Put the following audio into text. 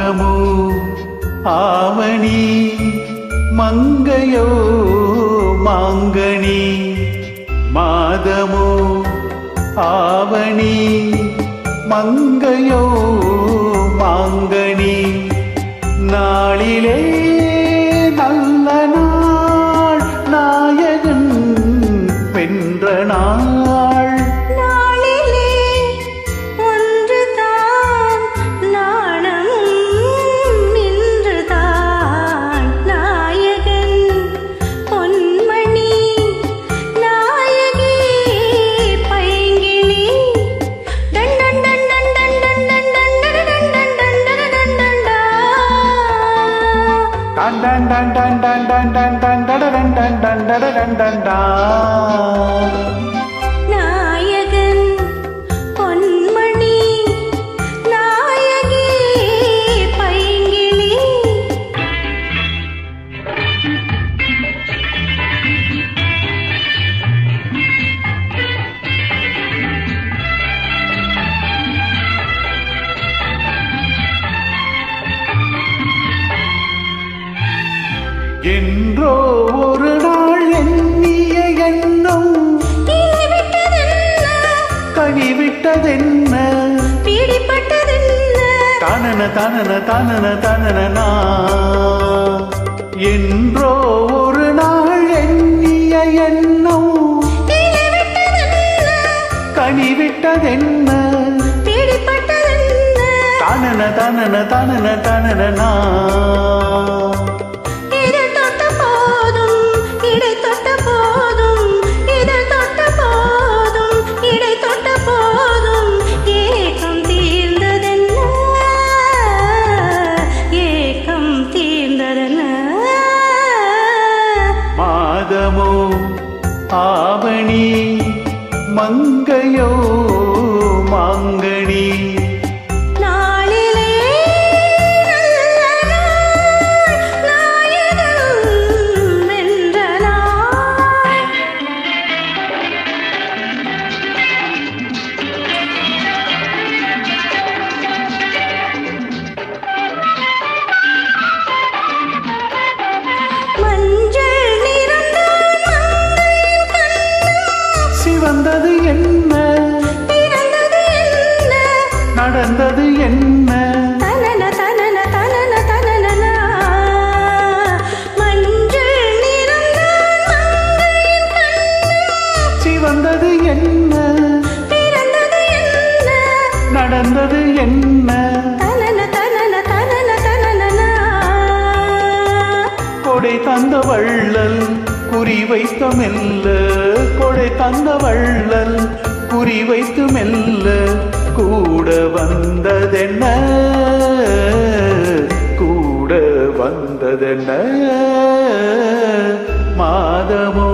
மாதமோ ஆவணி மங்கையோ? மாங்கனி மாதமோ? ஆவணி மங்கையோ? மாங்கனி நாளிலே டன் டன் டன் டன் டன் டன் டன் டன் டன் டன் டன் டன் டன் டன் என்றோ ஒரு நாள் எண்ணிய எண்ணம். பீடிப்பட்டதென்ன? தனன தனன தனன தனனா என்றோ ஒரு நாள் எண்ணிய எண்ணம். கனிவிட்டதென்ன? தனன தனன தனன தனனா ஆவணி மங்கையோ நடந்தது என்ன? தனன தனன தனன தனனனா? கொடை தந்த வள்ளல் குறி வைத்த மெல்ல. கொடை தந்த வள்ளல் குறி வைத்து மெல்ல. கூட வந்ததென்ன? கூட வந்ததென்ன? மாதமோ